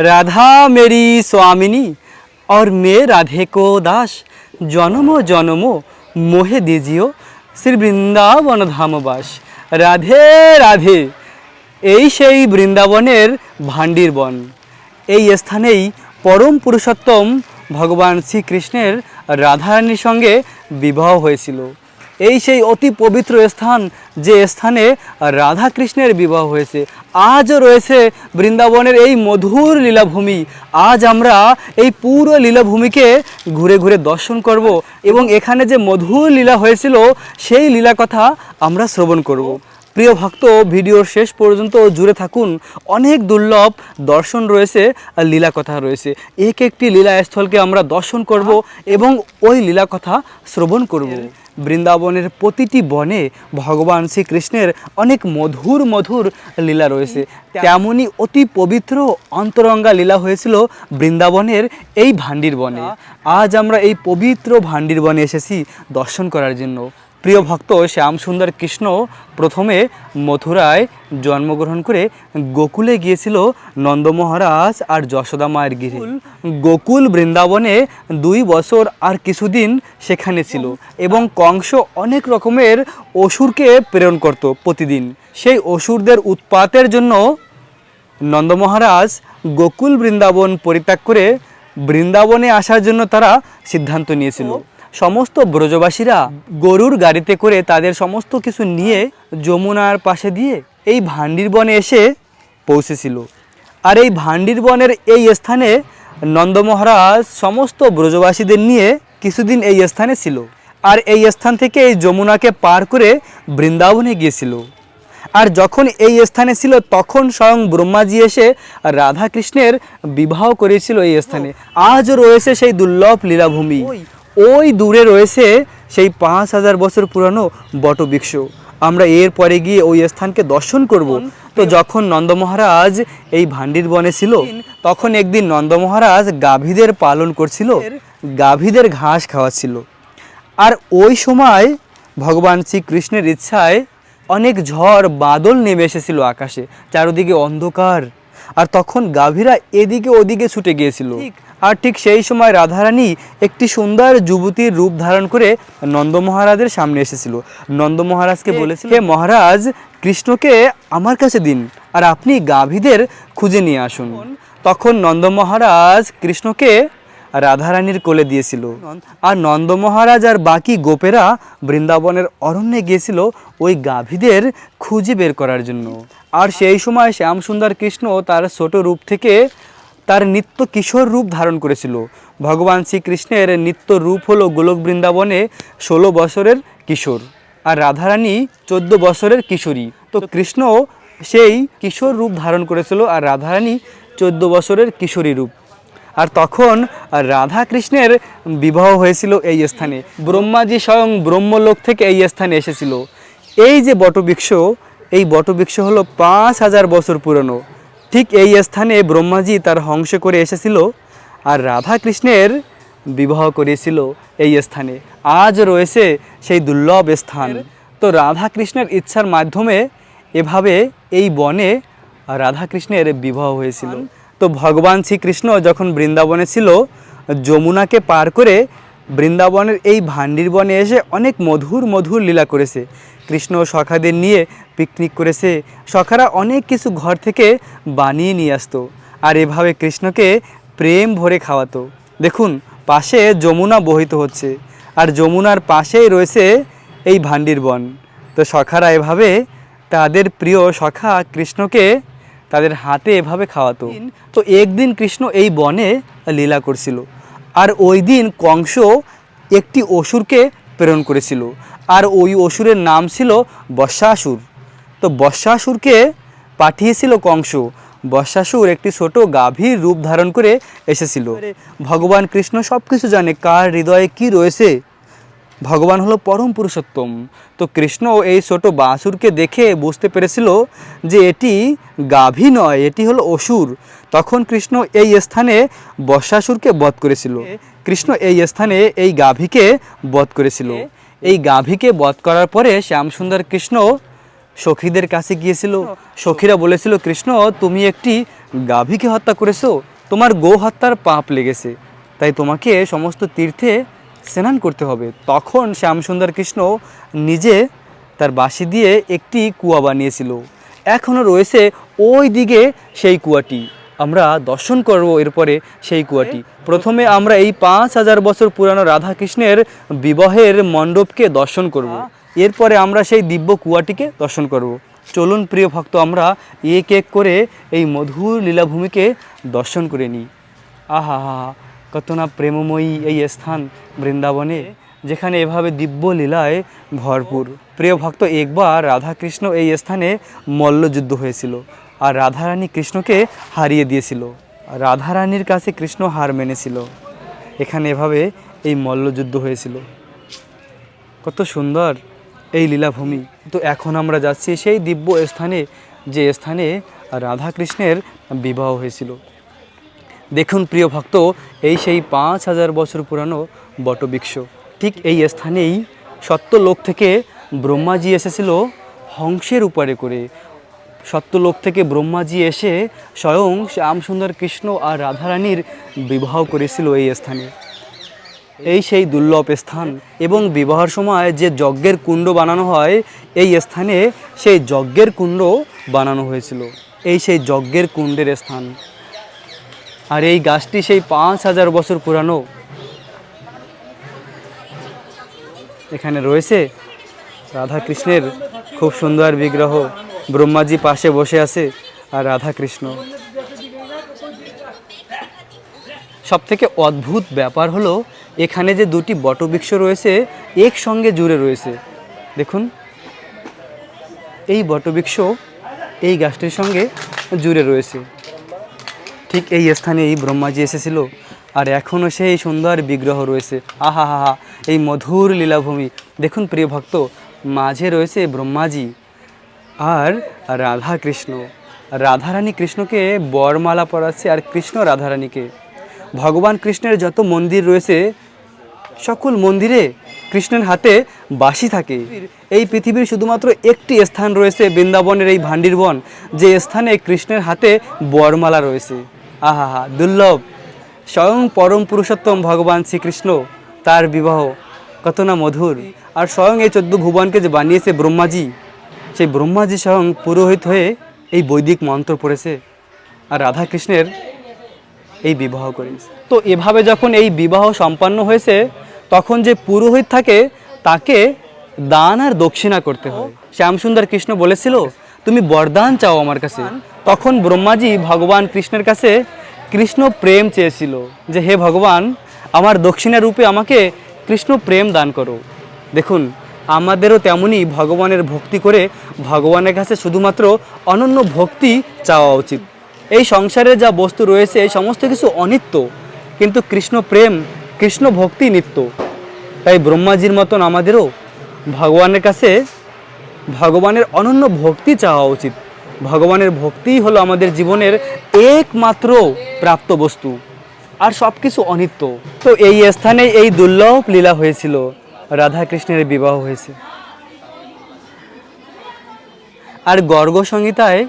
राधा मेरी स्वामिनी और मैं राधे को दास জনমো জনমো মোহে দিজিও শ্রী বৃন্দাবন ধামবাস রাধে রাধে এই সেই বৃন্দাবনের ভান্ডির বন এই স্থানেই পরম পুরুষোত্তম ভগবান শ্রীকৃষ্ণের রাধারানীর সঙ্গে বিবাহ হয়েছিল এই সেই অতি পবিত্র স্থান, যে স্থানে রাধা কৃষ্ণের বিবাহ হয়েছে। আজও রয়েছে বৃন্দাবনের এই মধুর লীলাভূমি। আজ আমরা এই পুরো লীলাভূমিকে ঘুরে ঘুরে দর্শন করব এবং এখানে যে মধুর লীলা হয়েছিল, সেই লীলা কথা আমরা শ্রবণ করব। প্রিয় ভক্ত, ভিডিওর শেষ পর্যন্ত জুড়ে থাকুন। অনেক দুর্লভ দর্শন রয়েছে, আর লীলা কথা রয়েছে। এক একটি লীলা স্থলকে আমরা দর্শন করব এবং ওই লীলা কথা শ্রবণ করব। বৃন্দাবনের প্রতিটি বনে ভগবান শ্রীকৃষ্ণের অনেক মধুর মধুর লীলা রয়েছে। তেমনই অতি পবিত্র অন্তরঙ্গা লীলা হয়েছিল বৃন্দাবনের এই ভান্ডির বনে। আজ আমরা এই পবিত্র ভাণ্ডির বনে এসেছি দর্শন করার জন্য। প্রিয় ভক্ত শ্যাম সুন্দর কৃষ্ণ প্রথমে মথুরায় জন্মগ্রহণ করে গোকুলে গিয়েছিল নন্দ মহারাজ আর যশোদা মায়ের গিরে। গোকুল? বৃন্দাবনে দুই বছর আর কিছুদিন সেখানে ছিল এবং কংস অনেক রকমের অসুরকে প্রেরণ করত প্রতিদিন। সেই অসুরদের উৎপাতের জন্য নন্দ মহারাজ গোকুল বৃন্দাবন পরিত্যাগ করে বৃন্দাবনে আসার জন্য তারা সিদ্ধান্ত নিয়েছিল। সমস্ত ব্রজবাসীরা গরুর গাড়িতে করে তাদের সমস্ত কিছু নিয়ে যমুনার পাশে দিয়ে এই ভান্ডির বনে এসে পৌঁছেছিল। আর এই ভান্ডির বনের এই স্থানে নন্দ মহারাজ সমস্ত ব্রজবাসীদের নিয়ে কিছুদিন এই স্থানে ছিল। আর এই স্থান থেকে এই যমুনাকে পার করে বৃন্দাবনে গিয়েছিল। আর যখন এই স্থানে ছিল, তখন স্বয়ং ব্রহ্মাজি এসে রাধা কৃষ্ণের বিবাহ করেছিল এই স্থানে। আজও রয়েছে সেই দুর্লভ লীলাভূমি। ওই দূরে রয়েছে সেই পাঁচ হাজার বছর পুরানো বটবৃক্ষ। আমরা এর পরে গিয়ে ওই স্থানকে দর্শন করব। তো যখন নন্দ মহারাজ এই ভান্ডির বনে ছিল তখন একদিন নন্দ মহারাজ গাভীদের পালন করছিল গাভীদের? ঘাস খাওয়াচ্ছিল। আর ওই সময় ভগবান শ্রীকৃষ্ণের ইচ্ছায় অনেক ঝড় বাদল নেমে এসেছিল আকাশে চারদিকে অন্ধকার। আর তখন গাভীরা এদিকে ওদিকে ছুটে গিয়েছিল। আর ঠিক সেই সময় রাধারানী একটি সুন্দর যুবতীর রূপ ধারণ করে নন্দ মহারাজের সামনে এসেছিল। নন্দ মহারাজকে বলেছিল হে মহারাজ কৃষ্ণকে আমার কাছে দিন আর আপনি গাভীদের খুঁজে নিয়ে আসুন। তখন নন্দ মহারাজ কৃষ্ণকে রাধারানীর কোলে দিয়েছিল। আর নন্দ মহারাজ আর বাকি গোপেরা বৃন্দাবনের অরণ্যে গিয়েছিল ওই গাভীদের খুঁজে বের করার জন্য। আর সেই সময় শ্যাম সুন্দর কৃষ্ণ তার ছোট রূপ থেকে তার নিত্য কিশোর রূপ ধারণ করেছিল। ভগবান শ্রীকৃষ্ণের নিত্য রূপ হলো গোলক বৃন্দাবনে ষোলো বছরের কিশোর আর রাধারানী চোদ্দ বছরের কিশোরী। তো কৃষ্ণ সেই কিশোর রূপ ধারণ করেছিল আর রাধারানী চোদ্দ বছরের কিশোরী রূপ। আর তখন রাধা কৃষ্ণের বিবাহ হয়েছিল এই স্থানে। ব্রহ্মাজি স্বয়ং ব্রহ্মলোক থেকে এই স্থানে এসেছিল। এই যে বটবৃক্ষ, এই বটবৃক্ষ হলো পাঁচ হাজার বছর পুরনো। ঠিক এই স্থানে ব্রহ্মাজি তার হংস করে এসেছিল আর রাধা কৃষ্ণের বিবাহ করেছিল এই স্থানে। আজ রয়েছে সেই দুর্লভ স্থান। তো রাধা কৃষ্ণের ইচ্ছার মাধ্যমে এভাবে এই বনে রাধা কৃষ্ণের বিবাহ হয়েছিল। তো ভগবান শ্রীকৃষ্ণ যখন বৃন্দাবনে ছিল, যমুনাকে পার করে বৃন্দাবনের এই ভান্ডির বনে এসে অনেক মধুর মধুর লীলা করেছে। কৃষ্ণ সখাদের নিয়ে পিকনিক করেছে। সখারা অনেক কিছু ঘর থেকে বানিয়ে নিয়ে আসতো আর এভাবে কৃষ্ণকে প্রেম ভরে খাওয়াতো। দেখুন, পাশে যমুনা বহিত হচ্ছে আর যমুনার পাশেই রয়েছে এই ভান্ডির বন। তো সখারা এভাবে তাদের প্রিয় সখা কৃষ্ণকে তাদের হাতে এভাবে খাওয়াতো। তো একদিন কৃষ্ণ এই বনে লীলা করছিল আর ওই দিন কংস একটি অসুরকে প্রেরণ করেছিল আর ওই অসুরের নাম ছিল বর্ষাসুর। তো বর্ষাসুরকে পাঠিয়েছিল কংস। বর্ষাসুর একটি ছোট গাভীর রূপ ধারণ করে এসেছিল। ভগবান কৃষ্ণ সব কিছু জানে, কার হৃদয়ে কি রয়েছে। ভগবান হলো পরম পুরুষোত্তম। তো কৃষ্ণ এই ছোট বাসুরকে দেখে বুঝতে পেরেছিল যে এটি গাভী নয়, এটি হলো অসুর। তখন কৃষ্ণ এই স্থানে বর্ষাসুরকে বধ করেছিল। কৃষ্ণ এই স্থানে এই গাভীকে বধ করেছিল। এই গাভীকে বধ করার পরে শ্যামসুন্দর কৃষ্ণ সখীদের কাছে গিয়েছিল। সখীরা বলেছিল, কৃষ্ণ, তুমি একটি গাভীকে হত্যা করেছ। তোমার গো হত্যার পাপ লেগেছে। তাই তোমাকে সমস্ত তীর্থে স্নান করতে হবে। তখন শ্যামসুন্দর কৃষ্ণ নিজে তার বাঁশি দিয়ে একটি কুয়া বানিয়েছিল। এখনও রয়েছে ওই দিকে সেই কুয়াটি। আমরা দর্শন করব এরপরে সেই কুয়াটি। প্রথমে আমরা এই পাঁচ হাজার বছর পুরানো রাধা কৃষ্ণের বিবাহের মণ্ডপকে দর্শন করব। এরপরে আমরা সেই দিব্য কুয়াটিকে দর্শন করব। চলুন প্রিয় ভক্ত আমরা এক এক করে এই মধুর লীলাভূমিকে দর্শন করে নিই। আহা হা, কত না প্রেমময়ী এই স্থান বৃন্দাবনে যেখানে এভাবে দিব্য লীলায় ভরপুর। প্রিয় ভক্ত একবার রাধাকৃষ্ণ এই স্থানে মল্লযুদ্ধ হয়েছিল। আর রাধারানী কৃষ্ণকে হারিয়ে দিয়েছিল। রাধারানীর কাছে কৃষ্ণ হার মেনেছিল। এখানে এভাবে এই মল্লযুদ্ধ হয়েছিল। কত সুন্দর এই লীলাভূমি। তো এখন আমরা যাচ্ছি সেই দিব্য স্থানে, যে স্থানে রাধা কৃষ্ণের বিবাহ হয়েছিল। দেখুন প্রিয় ভক্ত, এই সেই পাঁচ হাজার বছর পুরানো বটবৃক্ষ। ঠিক এই স্থানেই সত্যলোক থেকে ব্রহ্মাজি এসেছিল হংসের উপরে করে। সত্যলোক থেকে ব্রহ্মাজি এসে স্বয়ং শ্যামসুন্দর কৃষ্ণ আর রাধারানীর বিবাহ করেছিল এই স্থানে। এই সেই দুর্লভ স্থান এবং বিবাহের সময় যে যজ্ঞের কুণ্ড বানানো হয়, এই স্থানে সেই যজ্ঞের কুণ্ড বানানো হয়েছিল। এই সেই যজ্ঞের কুণ্ডের স্থান। আর এই গাছটি সেই পাঁচ হাজার বছর পুরানো। এখানে রয়েছে রাধা কৃষ্ণের খুব সুন্দর বিগ্রহ। ব্রহ্মাজি পাশে বসে আছে আর রাধা কৃষ্ণ সব থেকে অদ্ভুত ব্যাপার হলো, এখানে যে দুটি বটবৃক্ষ রয়েছে, একসঙ্গে জুড়ে রয়েছে। দেখুন, এই বটবৃক্ষ এই গাছটির সঙ্গে জুড়ে রয়েছে। ঠিক এই স্থানে এই ব্রহ্মাজি এসেছিল, আর এখনও সেই সুন্দর বিগ্রহ রয়েছে। আহা হা হা এই মধুর লীলাভূমি। দেখুন, প্রিয় ভক্ত, মাঝে রয়েছে ব্রহ্মাজি। আর রাধা কৃষ্ণ। রাধারানী কৃষ্ণকে বরমালা পরাচ্ছে আর কৃষ্ণ রাধারানীকে। ভগবান কৃষ্ণের যত মন্দির রয়েছে, সকল মন্দিরে কৃষ্ণের হাতে বাসি থাকে। এই পৃথিবীর শুধুমাত্র একটি স্থান রয়েছে বৃন্দাবনের এই ভান্ডির বন, যে স্থানে কৃষ্ণের হাতে বরমালা রয়েছে। আহা দুর্লভ। স্বয়ং পরম পুরুষোত্তম ভগবান শ্রীকৃষ্ণ, তার বিবাহ। কত না মধুর। আর স্বয়ং এই চোদ্দ ভুবনকে যে বানিয়েছে ব্রহ্মাজি সেই ব্রহ্মাজি স্বয়ং পুরোহিত হয়ে এই বৈদিক মন্ত্র পড়েছে আর রাধা কৃষ্ণের এই বিবাহ করেছে। তো এভাবে যখন এই বিবাহ সম্পন্ন হয়েছে, তখন যে পুরোহিত থাকে, তাকে দান আর দক্ষিণা করতে হয়। শ্যামসুন্দর কৃষ্ণ বলেছিল, তুমি বরদান চাও আমার কাছে। তখন ব্রহ্মাজি ভগবান কৃষ্ণের কাছে কৃষ্ণ প্রেম চেয়েছিল যে, হে ভগবান, আমার দক্ষিণা রূপে আমাকে কৃষ্ণ প্রেম দান করো। দেখুন আমাদেরও তেমনই ভগবানের ভক্তি করে ভগবানের কাছে শুধুমাত্র অনন্য ভক্তি চাওয়া উচিত। এই সংসারে যা বস্তু রয়েছে সমস্ত কিছু অনিত্য। কিন্তু কৃষ্ণ প্রেম, কৃষ্ণ ভক্তি নিত্য। তাই ব্রহ্মাজির মতন আমাদেরও ভগবানের কাছে ভগবানের অনন্য ভক্তি চাওয়া উচিত। ভগবানের ভক্তিই হলো আমাদের জীবনের একমাত্র প্রাপ্ত বস্তু, আর সব কিছু অনিত্য। তো এই স্থানে এই দুর্লভ লীলা হয়েছিল। রাধা কৃষ্ণের বিবাহ হয়েছে। আর গর্গ সংহিতায়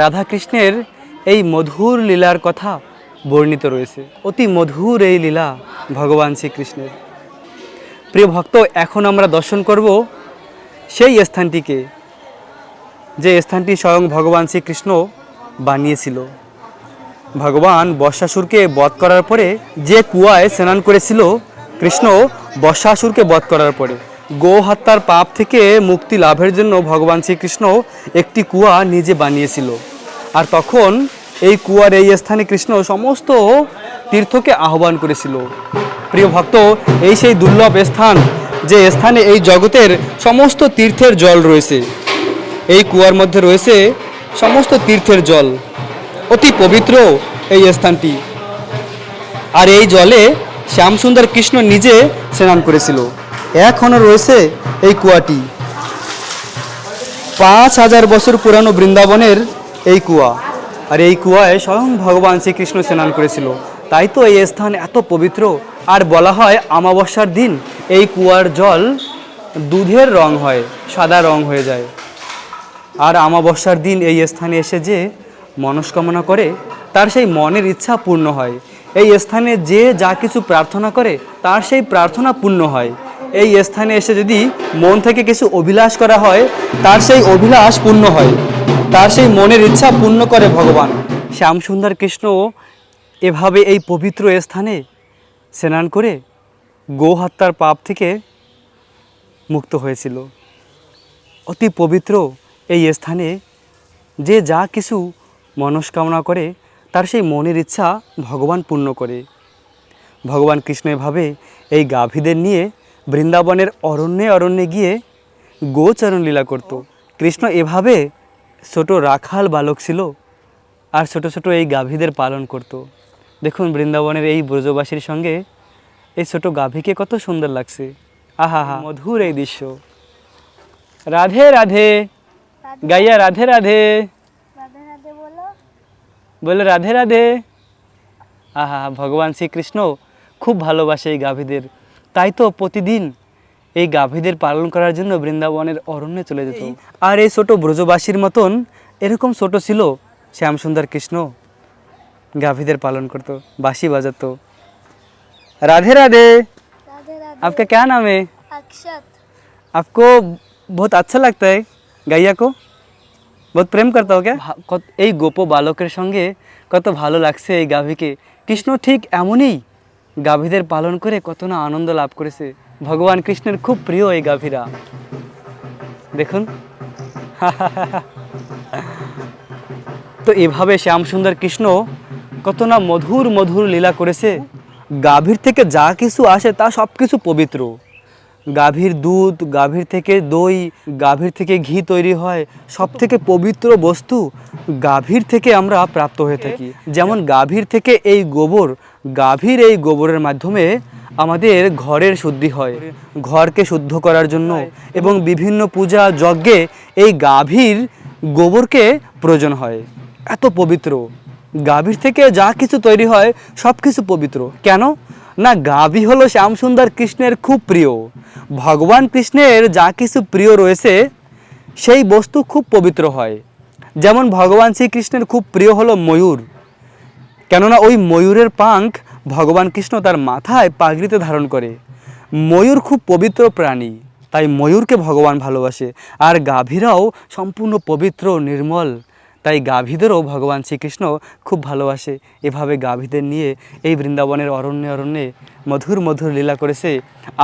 রাধাকৃষ্ণের এই মধুর লীলার কথা বর্ণিত রয়েছে। অতি মধুর এই লীলা ভগবান শ্রীকৃষ্ণের। প্রিয় ভক্ত, এখন আমরা দর্শন করব সেই স্থানটিকে, যে স্থানটি স্বয়ং ভগবান শ্রীকৃষ্ণ বানিয়েছিল। ভগবান বর্ষাসুরকে বধ করার পরে যে কুয়ায় স্নান করেছিল কৃষ্ণ বর্ষাসুরকে বধ করার পরে গো হত্যার পাপ থেকে মুক্তি লাভের জন্য ভগবান শ্রীকৃষ্ণ একটি কুয়া নিজে বানিয়েছিল। আর তখন এই কুয়ার এই স্থানে কৃষ্ণ সমস্ত তীর্থকে আহ্বান করেছিল। প্রিয় ভক্ত, এই সেই দুর্লভ স্থান, যে স্থানে এই জগতের সমস্ত তীর্থের জল রয়েছে। এই কুয়ার মধ্যে রয়েছে সমস্ত তীর্থের জল। অতি পবিত্র এই স্থানটি। আর এই জলে শ্যামসুন্দর কৃষ্ণ নিজে স্নান করেছিল। এখনও রয়েছে এই কুয়াটি। পাঁচ হাজার বছর পুরানো বৃন্দাবনের এই কুয়া। আর এই কুয়ায় স্বয়ং ভগবান শ্রীকৃষ্ণ স্নান করেছিল। তাই তো এই স্থান এত পবিত্র। আর বলা হয় আমাবস্যার দিন এই কুয়ার জল দুধের রং হয়, সাদা রং হয়ে যায়। আর আমাবস্যার দিন এই স্থানে এসে যে মনস্কামনা করে, তার সেই মনের ইচ্ছা পূর্ণ হয়। এই স্থানে যে যা কিছু প্রার্থনা করে, তার সেই প্রার্থনা পূর্ণ হয়। এই স্থানে এসে যদি মন থেকে কিছু অভিলাষ করা হয়, তার সেই অভিলাষ পূর্ণ হয়। তার সেই মনের ইচ্ছা পূর্ণ করে ভগবান। শ্যামসুন্দর কৃষ্ণ এভাবে এই পবিত্র স্থানে স্নান করে গো পাপ থেকে মুক্ত হয়েছিল। অতি পবিত্র এই স্থানে যে যা কিছু মনস্কামনা করে তার সেই মনের ইচ্ছা ভগবান পূর্ণ করে। ভগবান কৃষ্ণ এভাবে এই গাভীদের নিয়ে বৃন্দাবনের অরণ্যে অরণ্যে গিয়ে গোচরণ লীলা করত। কৃষ্ণ এভাবে ছোট রাখাল বালক ছিল আর ছোট ছোট এই গাভীদের পালন করত। দেখুন বৃন্দাবনের এই ব্রজবাসীর সঙ্গে এই ছোট গাভীকে কত সুন্দর লাগছে। আহা হা, মধুর এই দৃশ্য। রাধে রাধে, গাইয়া রাধে রাধে। বলে রাধে রাধে আহা ভগবান শ্রীকৃষ্ণ খুব ভালোবাসে এই গাভীদের তাই তো প্রতিদিন এই গাভীদের পালন করার জন্য বৃন্দাবনের অরণ্যে চলে যেত আর এই ছোট ব্রজবাসীর মতন এরকম ছোট ছিল শ্যামসুন্দর কৃষ্ণ গাভীদের পালন করতো বাঁশি বাজাতো राधे राधे রাধে রাধে आपका क्या नाम है অক্ষত आपको बहुत अच्छा लगता है গাইয়া কো বহুত প্রেম করতে হবে এই গোপ বালকের সঙ্গে কত ভালো লাগছে এই গাভীকে। কৃষ্ণ ঠিক এমনই গাভীদের পালন করে কত না আনন্দ লাভ করেছে। ভগবান কৃষ্ণের খুব প্রিয় এই গাভীরা। দেখুন। তো এভাবে শ্যাম সুন্দর কৃষ্ণ কত না মধুর মধুর লীলা করেছে। গাভীর থেকে যা কিছু আসে তা সব কিছু পবিত্র। গাভীর দুধ গাভীর থেকে দই গাভীর থেকে ঘি তৈরি হয় সব থেকে পবিত্র বস্তু গাভীর থেকে আমরা প্রাপ্ত হয়ে থাকি। যেমন গাভীর থেকে এই গোবর গাভীর এই গোবরের মাধ্যমে আমাদের ঘরের শুদ্ধি হয় ঘরকে শুদ্ধ করার জন্য এবং বিভিন্ন পূজা যজ্ঞে এই গাভীর গোবরকে প্রয়োজন হয়। এত পবিত্র। গাভীর থেকে যা কিছু তৈরি হয় সব কিছু পবিত্র। কেন? না, গাভী হলো শ্যামসুন্দর কৃষ্ণের খুব প্রিয়। ভগবান কৃষ্ণের যা কিছু প্রিয় রয়েছে, সেই বস্তু খুব পবিত্র হয়। যেমন ভগবান শ্রীকৃষ্ণের খুব প্রিয় হলো ময়ূর। কেননা ওই ময়ূরের পাঙ্খ ভগবান কৃষ্ণ তার মাথায় পাগড়িতে ধারণ করে। ময়ূর খুব পবিত্র প্রাণী, তাই ময়ূরকে ভগবান ভালোবাসে। আর গাভীরাও সম্পূর্ণ পবিত্র, নির্মল। তাই গাভীদেরও ভগবান শ্রীকৃষ্ণ খুব ভালোবাসে। এভাবে গাভীদের নিয়ে এই বৃন্দাবনের অরণ্যে অরণ্যে মধুর মধুর লীলা করেছে।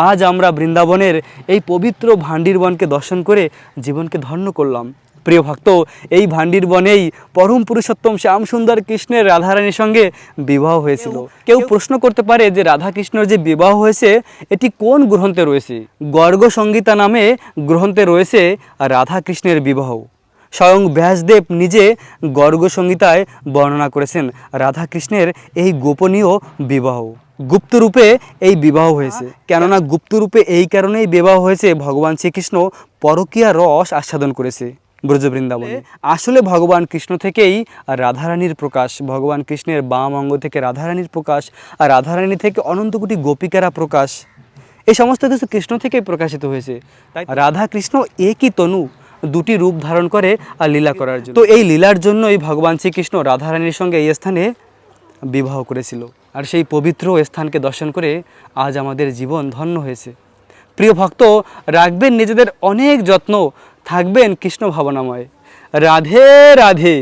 আজ আমরা বৃন্দাবনের এই পবিত্র ভান্ডির বনকে দর্শন করে জীবনকে ধন্য করলাম। প্রিয় ভক্ত এই ভান্ডির বনেই পরম পুরুষোত্তম শ্যাম সুন্দর কৃষ্ণের রাধারানীর সঙ্গে বিবাহ হয়েছিল। কেউ প্রশ্ন করতে পারে যে রাধা কৃষ্ণর যে বিবাহ হয়েছে এটি কোন গ্রন্থে রয়েছে? গর্গ সংগীতা নামে গ্রন্থে রয়েছে রাধা কৃষ্ণের বিবাহ। স্বয়ং ব্যাসদেব নিজে গর্গ সংহিতায় বর্ণনা করেছেন। রাধা কৃষ্ণের এই গোপনীয় বিবাহ। গুপ্তরূপে এই বিবাহ হয়েছে। কেননা গুপ্তরূপে এই কারণেই বিবাহ হয়েছে ভগবান শ্রীকৃষ্ণ পরকীয়া রস আস্বাদন করেছে। ব্রজবৃন্দাবনে। আসলে ভগবান কৃষ্ণ থেকেই রাধারানীর প্রকাশ ভগবান কৃষ্ণের বাম অঙ্গ থেকে রাধারানীর প্রকাশ আর রাধারানী থেকে অনন্ত কোটি গোপিকারা প্রকাশ। এই সমস্ত কিছু কৃষ্ণ থেকেই প্রকাশিত হয়েছে। তাই রাধা কৃষ্ণ একই তনু দুটি রূপ ধারণ করে আর লীলা করার জন্য। তো এই লীলার জন্য এই ভগবান শ্রীকৃষ্ণ রাধারানীর সঙ্গে এই স্থানে বিবাহ করেছিল। আর সেই পবিত্র স্থানকে দর্শন করে আজ আমাদের জীবন ধন্য হয়েছে। প্রিয় ভক্ত, রাখবেন নিজেদের অনেক যত্ন, থাকবেন কৃষ্ণ ভাবনাময়। রাধে রাধে।